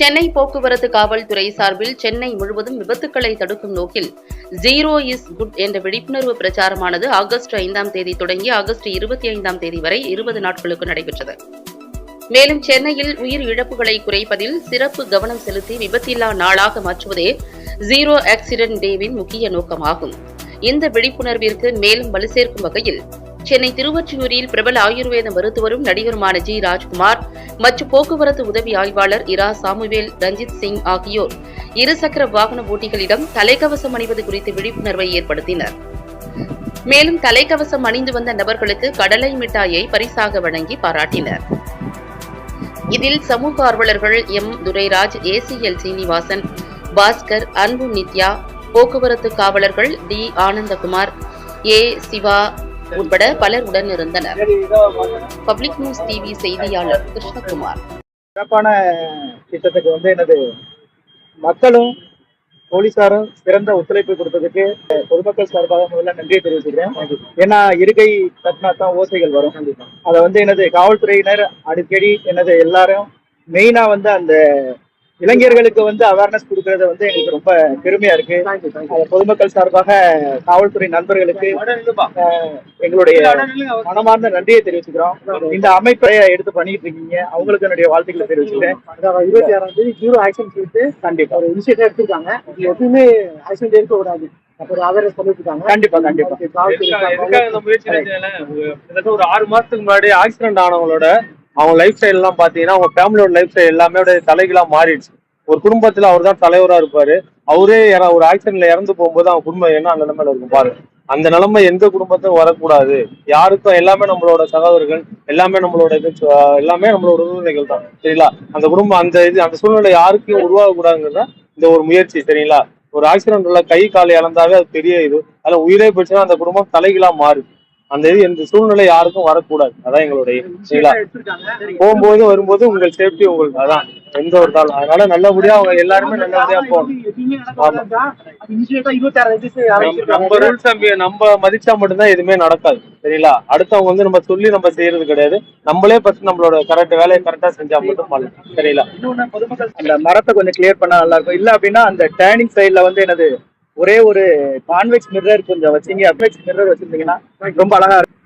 சென்னை போக்குவரத்து காவல்துறை சார்பில் சென்னை முழுவதும் விபத்துக்களை தடுக்கும் நோக்கில் ஜீரோ இஸ் குட் என்ற விழிப்புணர்வு பிரச்சாரமானது ஆகஸ்ட் ஐந்தாம் தேதி தொடங்கி ஆகஸ்ட் இருபத்தி ஐந்தாம் தேதி வரை இருபது நாட்களுக்கு நடைபெற்றது. மேலும் சென்னையில் உயிர் இழப்புகளை குறைப்பதில் சிறப்பு கவனம் செலுத்தி விபத்தில்லா நாளாக மாற்றுவதே ஜீரோ ஆக்சிடென்ட் டேவின் முக்கிய நோக்கமாகும். இந்த விழிப்புணர்விற்கு மேலும் வலு சேர்க்கும் வகையில் சென்னை திருவொற்றியூரில் பிரபல ஆயுர்வேத மருத்துவரும் நடிகருமான ஜி ராஜ்குமார் மற்றும் போக்குவரத்து உதவி ஆய்வாளர் இரா சாமுவேல் ரஞ்சித் சிங் ஆகியோர் இருசக்கர வாகன ஓட்டிகளிடம் தலைக்கவசம் அணிவது குறித்து விழிப்புணர்வை ஏற்படுத்தினர். மேலும் தலைக்கவசம் அணிந்து வந்த நபர்களுக்கு கடலை மிட்டாயை பரிசாக வழங்கி பாராட்டினர். இதில் சமூக ஆர்வலர்கள் M. Durairaj A C L Srinivasan Bhaskar Anbu Nithya போக்குவரத்து காவலர்கள் டி. ஆனந்தகுமார் ஏ. சிவா உட்பட பலர் உடன் இருந்தனர் பப்ளிக் நியூஸ் டிவி செய்தியாளர் கிருஷ்ணகுமார். சிறப்பான திட்டத்துக்கு வந்து எனது மக்களும் போலீசாரும் சிறந்த ஒத்துழைப்பு கொடுத்ததுக்கு பொதுமக்கள் சார்பாக முதல்ல நன்றியை தெரிவிச்சுக்கிறேன். ஏன்னா இருக்கை தட்டினா தான் ஓசைகள் வரும். அதை வந்து எனது காவல்துறையினர் அடிக்கடி எனது எல்லாரும் மெயினா வந்து அந்த இளைஞர்களுக்கு வந்து அவேர்னஸ் கொடுக்கறது வந்து எங்களுக்கு ரொம்ப பெருமையா இருக்கு. அது பொதுமக்கள் சார்பாக காவல்துறை நண்பர்களுக்கு எங்களுடைய மனமார்ந்த நன்றியை தெரிவிச்சுக்கிறோம். இந்த அமைப்பை எடுத்து பண்ணிட்டு இருக்கீங்க. அவங்களுக்கு என்னுடைய வாழ்த்துக்களை தெரிவிச்சுக்கிறேன். இருபத்தி ஆறாம் தேதி ஜீரோ ஆக்சிடென்ட் சொல்லிட்டு கண்டிப்பா. ஒரு இனிஷியேட்டிவ் எடுத்திருக்காங்க. இது எப்பவுமே ஆக்சிடென்ட் இருக்கக்கூடாது ஒரு அவேர்னஸ் பண்ணிருக்காங்க கண்டிப்பா கண்டிப்பா. ஒரு ஆறு மாசத்துக்கு முன்னாடி ஆக்சிடென்ட் ஆனவங்களோட அவங்க லைஃப் ஸ்டைல் எல்லாம் பாத்தீங்கன்னா அவங்க ஃபேமிலியோட லைஃப் ஸ்டைல் எல்லாமே அப்படியே மாறிடுச்சு. ஒரு குடும்பத்துல அவர் தான் தலைவரா இருப்பாரு. அவரே ஒரு ஆக்சிடென்ட்ல இறந்து போகும்போது அவங்க குடும்பம் என்ன அந்த நிலைமையில இருக்கும் பாரு. அந்த நிலைமை எந்த குடும்பத்தையும் வரக்கூடாது. யாருக்கும் எல்லாமே நம்மளோட சகோதரர்கள் எல்லாமே நம்மளோட இது எல்லாமே நம்மளோட உறவினர்கள் தான். சரிங்களா? அந்த குடும்பம் அந்த இது அந்த சூழ்நிலை யாருக்கும் உருவாக கூடாதுங்கிறதா இந்த ஒரு முயற்சி. சரிங்களா? ஒரு ஆக்சிடென்ட்ல கை கால் இழந்தாவே அது பெரிய இது. அதுல உயிரே போச்சுன்னா அந்த குடும்பம் தலைகளா மாறுது. அந்த இது இந்த சூழ்நிலை யாருக்கும் வரக்கூடாது. அதான் எங்களுடைய சரிங்களா போகும்போது வரும்போது உங்கள் சேஃப்டி உங்களுக்கு அதான். எந்த ஒரு தாள் அதனால நல்லபடியா அவங்க எல்லாருமே நல்லபடியா போகணும். நம்ம- நம்ம ரூல்ஸ் நம்ம மதிச்சா மட்டும்தான் எதுவுமே நடக்காது. சரிங்களா? அடுத்தவங்க வந்து நம்ம சொல்லி நம்ம செய்யறது கிடையாது. நம்மளே ஃபர்ஸ்ட் நம்மளோட கரெக்ட் வேலையை கரெக்டா செஞ்சா மட்டும் பண்ணலாம் சரிங்களா? இன்னொன்னு பொதுமக்கள் அந்த மரத்தை கொஞ்சம் கிளியர் பண்ணா நல்லா இருக்கும். இல்ல அப்படின்னா அந்த டேர்னிங் சைடுல வந்து எனது ஒரே ஒரு கான்வெக்ஸ் மிரர் கொஞ்சம் வச்சீங்க அப்வெக்ஸ் மிரர் வச்சிருந்தீங்கன்னா ரொம்ப அழகா இருக்கும்.